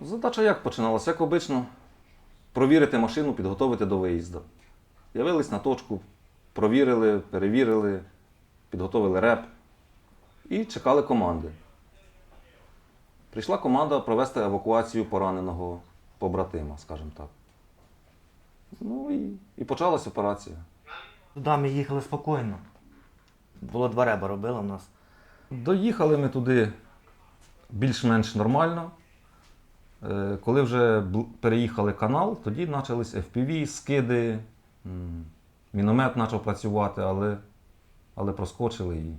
Задача як починалася? Як обично, провірити машину, підготовити до виїзду. Явились на точку, провірили, перевірили, підготовили реп і чекали команди. Прийшла команда провести евакуацію пораненого побратима, скажімо так. Ну і, і почалась операція. Туди ми їхали спокійно. Було два реба робили в нас. Доїхали ми туди більш-менш нормально. Е, Коли вже переїхали канал, тоді почались FPV, скиди, міномет почав працювати, але, але проскочили і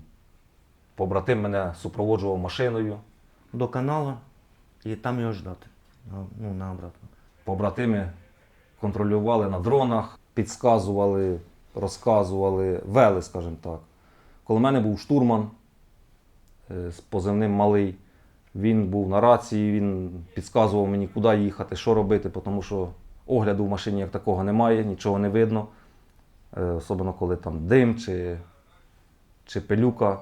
побратим мене супроводжував машиною. До каналу і там його ждати. На- Ну, на обратно. Побратими контролювали на дронах, підказували, розказували, вели, скажімо так. Коли мене був штурман е, з позивним малий, він був на рації, він підказував мені, куди їхати, що робити, тому що огляду в машині як такого немає, нічого не видно. Е, Особливо коли там дим чи, чи пилюка,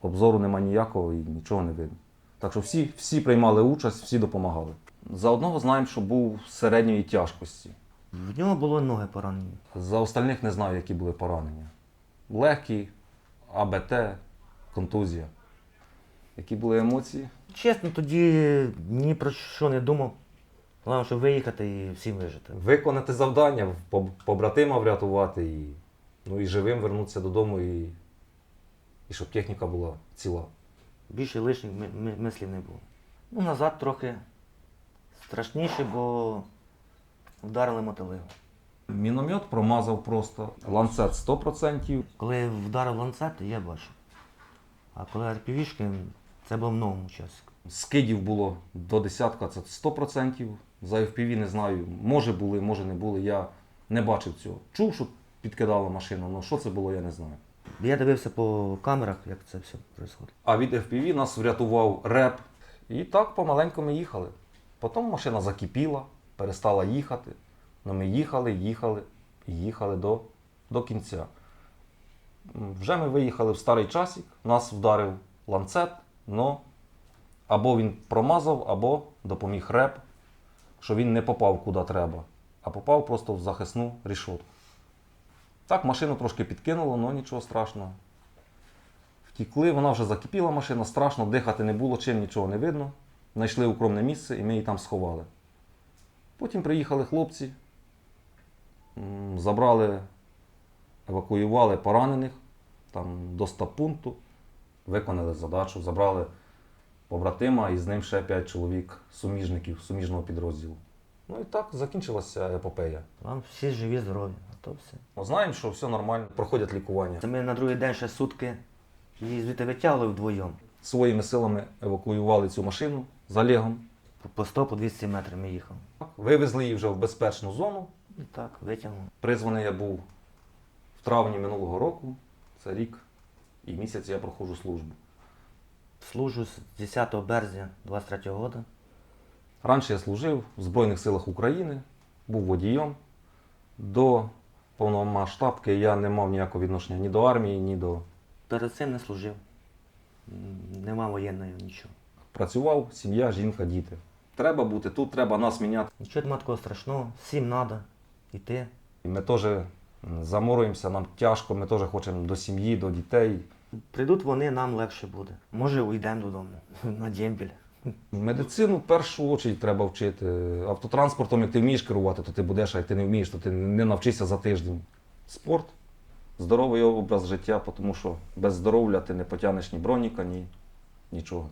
обзору нема ніякого і нічого не видно. Так що всі, всі приймали участь, всі допомагали. За одного знаємо, що був середньої тяжкості. В нього було ноги поранені. За остальних не знаю, які були поранення. Легкі, АБТ, контузія. Які були емоції? Чесно, тоді ні про що не думав. Головне, щоб виїхати і всім вижити. Виконати завдання, поб- побратима врятувати і, ну, і живим вернутися додому, і, і щоб техніка була ціла. Більше лишніх ми- ми- мислів не було. Ну, назад трохи страшніше, бо вдарили мотилигу. Міномет промазав просто. Ланцет 100%. Коли вдарив ланцет, я бачив. А коли РПВшки, це було в новому часі. Скидів було до десятка, це 100%. За FPV не знаю. Може були, може не були. Я не бачив цього. Чув, що підкидала машину, але що це було, я не знаю. Я дивився по камерах, як це все відбувається. А від FPV нас врятував реп. І так помаленьку ми їхали. Потім машина закипіла, перестала їхати. Ну ми їхали, їхали, і їхали до, до кінця. Вже ми виїхали в старий часик, нас вдарив ланцет, но або він промазав, або допоміг реп, що він не попав куди треба, а попав просто в захисну рішотку. Так, машину трошки підкинуло, але нічого страшного. Втікли, вона вже закипіла машина, страшно, дихати не було, чим нічого не видно. Знайшли укромне місце і ми її там сховали. Потім приїхали хлопці, забрали, евакуювали поранених там, до стаб-пункту, виконали задачу, забрали побратима і з ним ще 5 чоловік суміжників суміжного підрозділу. Ну і так закінчилася епопея. Вам всі живі, здорові, а то все. Ну, знаємо, що все нормально, проходять лікування. Це ми на другий день ще сутки її звідти витягли вдвоєм. Своїми силами евакуювали цю машину з Олегом. По- По 100 по 200 метрів ми їхали. Вивезли її вже в безпечну зону. І так, витягнули. Призваний я був в травні минулого року. Це рік і місяць я проходжу службу. Служу з 10 березня 23 року. Раніше я служив в Збройних силах України, був водієм. До повномасштабки я не мав ніякого відношення ні до армії, ні до Перед цим не служив. Нема воєнної нічого. працював, сім'я, жінка, діти. Треба бути тут, треба нас міняти. Нічого нема такого страшного, всім треба йти. Ми теж заморюємося, нам тяжко, ми теж хочемо до сім'ї, до дітей. Прийдуть вони, нам легше буде. Може, уйдемо додому на дембіль. Медицину в першу чергу треба вчити. Автотранспортом, як ти вмієш керувати, то ти будеш, а як ти не вмієш, то ти не навчишся за тиждень. Спорт, здоровий образ життя, тому що без здоров'я ти не потягнеш ні броніка, ні нічого.